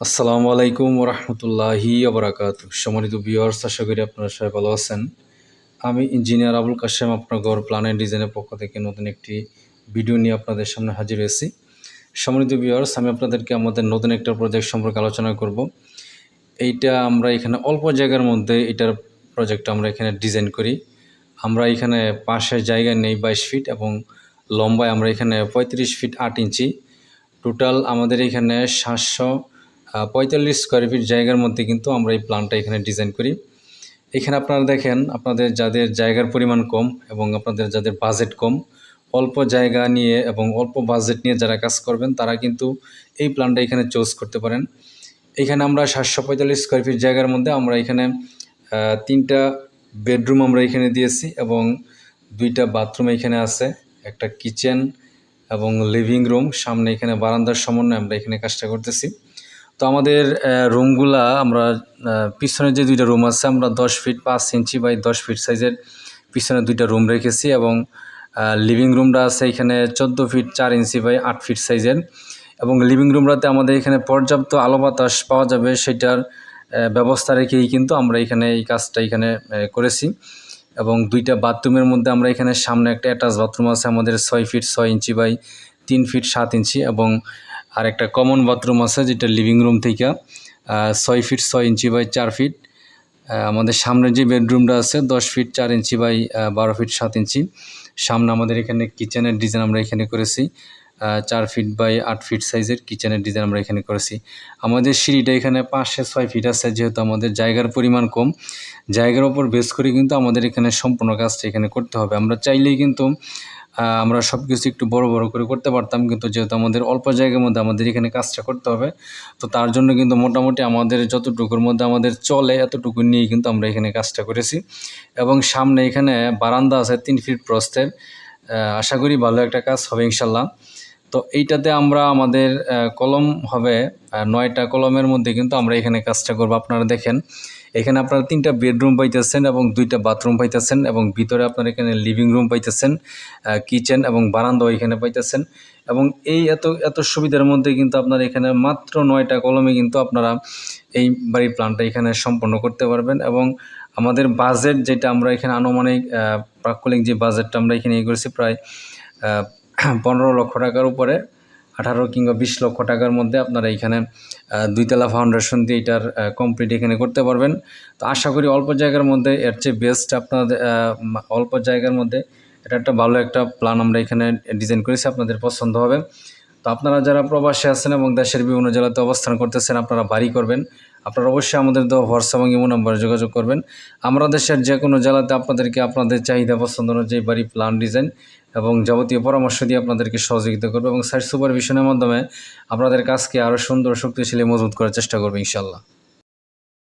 আসসালামু আলাইকুম রহমতুল্লাহি আবরাকাত সম্মানিত ভিউয়ার্স, আশা করি আপনারা সবাই ভালো আছেন। আমি ইঞ্জিনিয়ার আবুল কাশেম, আপনার গড় প্ল্যানের ডিজাইনের পক্ষ থেকে নতুন একটি ভিডিও নিয়ে আপনাদের সামনে হাজির হয়েছি। সম্মানিত ভিউয়ার্স, আমি আপনাদেরকে আমাদের নতুন একটা প্রজেক্ট সম্পর্কে আলোচনা করব। এইটা আমরা এখানে অল্প জায়গার মধ্যে এটার প্রজেক্ট আমরা এখানে ডিজাইন করি। আমরা এখানে পাশের জায়গা নেই বাইশ ফিট এবং লম্বায় আমরা এখানে পঁয়ত্রিশ ফিট আট ইঞ্চি। টোটাল আমাদের এখানে সাতশো পঁয়তাল্লিশ স্কোয়ার ফিট জায়গার মধ্যে কিন্তু আমরা এই প্ল্যানটা এখানে ডিজাইন করি। এখানে আপনারা দেখেন, আপনাদের যাদের জায়গার পরিমাণ কম এবং আপনাদের যাদের বাজেট কম, অল্প জায়গা নিয়ে এবং অল্প বাজেট নিয়ে যারা কাজ করবেন, তারা কিন্তু এই প্ল্যানটা এখানে চুজ করতে পারেন। এখানে আমরা সাতশো পঁয়তাল্লিশ স্কোয়ার ফিট জায়গার মধ্যে আমরা এখানে তিনটা বেডরুম আমরা এখানে দিয়েছি এবং দুইটা বাথরুম এখানে আছে, একটা কিচেন এবং লিভিং রুম সামনে এখানে বারান্দার সমন্বয়ে আমরা এখানে কাজটা করতেছি। তো আমাদের রুমগুলা আমরা পিছনে যে দুইটা রুম আছে, আমরা দশ ফিট পাঁচ ইঞ্চি বাই দশ ফিট সাইজের পিছনে দুইটা রুম রেখেছি এবং লিভিং রুমটা আছে এখানে চোদ্দ ফিট চার ইঞ্চি বাই আট ফিট সাইজের এবং লিভিং রুমটাতে আমাদের এখানে পর্যাপ্ত আলো বাতাস পাওয়া যাবে সেটার ব্যবস্থা রেখেই কিন্তু আমরা এখানে এই কাজটা এখানে করেছি এবং দুইটা বাথরুমের মধ্যে আমরা এখানে সামনে একটা অ্যাটাচ বাথরুম আছে আমাদের ছয় ফিট ছয় ইঞ্চি বাই তিন ফিট সাত ইঞ্চি এবং আর একটা কমন বাথরুম আছে যেটা লিভিং রুম থেকে ছয় ফিট ছয় ইঞ্চি বাই চার ফিট আমাদের সামনে যে বেডরুমটা আছে, দশ ফিট চার ইঞ্চি বাই বারো ফিট সাত ইঞ্চি। সামনে আমাদের এখানে কিচেনের ডিজাইন আমরা এখানে করেছি। চার ফিট বাই আট ফিট সাইজের কিচেনের ডিজাইন আমরা এখানে করেছি। আমাদের সিঁড়িটা এখানে পাঁচশো ছয় ফিট আছে, যেহেতু আমাদের জায়গার পরিমাণ কম। জায়গার ওপর বেস করে কিন্তু আমাদের এখানে সম্পূর্ণ কাজটা এখানে করতে হবে। আমরা চাইলেই কিন্তু আমরা সব কিছু একটু বড় বড় করে করতে পারতাম, কিন্তু যেহেতু আমাদের অল্প জায়গার মধ্যে আমাদের এখানে কাজটা করতে হবে, তো তার জন্য কিন্তু মোটামুটি আমাদের যতটুকুর মধ্যে আমাদের চলে এতটুকু নিয়ে কিন্তু আমরা এখানে কাজটা করেছি। এবং সামনে এখানে বারান্দা আছে তিন ফিট প্রস্থের আশা করি ভালো একটা কাজ হবে ইনশাল্লাহ। তো এইটাতে আমরা আমাদের কলম হবে নয়টা কলমের মধ্যে কিন্তু আমরা এখানে কাজটা করব। আপনারা দেখেন, এখানে আপনারা তিনটা বেডরুম পাইতেছেন এবং দুইটা বাথরুম পাইতেছেন এবং ভিতরে আপনার এখানে লিভিং রুম পাইতেছেন কিচেন এবং বারান্দাও এখানে পাইতেছেন এবং এই এত এত সুবিধার মধ্যে কিন্তু আপনার এখানে মাত্র নয়টা কলমে কিন্তু আপনারা এই বাড়ির প্ল্যানটা এখানে সম্পন্ন করতে পারবেন এবং আমাদের বাজেট যেটা আমরা এখানে আনুমানিক প্রাকলিক যে বাজেটটা আমরা এখানে ইয়ে করেছি প্রায় পনেরো লক্ষ টাকার উপরে, আঠারো কিংবা বিশ লক্ষ টাকার মধ্যে আপনারা এখানে দুইতলা ফাউন্ডেশন দিয়ে এটার কমপ্লিট এখানে করতে পারবেন। তো আশা করি অল্প জায়গার মধ্যে এর চেয়ে বেস্ট আপনাদের অল্প জায়গার মধ্যে এটা একটা ভালো একটা প্ল্যান আমরা এখানে ডিজাইন করেছি, আপনাদের পছন্দ হবে। তো আপনারা যারা প্রবাসে আছেন এবং দেশের বিভিন্ন জেলাতে অবস্থান করতেছেন, আপনারা বাড়ি করবেন। আপনারা অবশ্যই আমাদের দেওয়া হোয়াটসঅ্যাপ এবং ইমো নাম্বারে যোগাযোগ করবেন। আমরা দেশের যে কোনো জেলাতে আপনাদেরকে আপনাদের চাহিদা পছন্দ অনুযায়ী বাড়ি, প্ল্যান, ডিজাইন এবং যাবতীয় পরামর্শ দিয়ে আপনাদেরকে সহযোগিতা করবে এবং সাইট সুপারভিশনের মাধ্যমে আপনাদের কাজকে আরও সুন্দর, শক্তিশালী, মজবুত করার চেষ্টা করবে ইনশাল্লাহ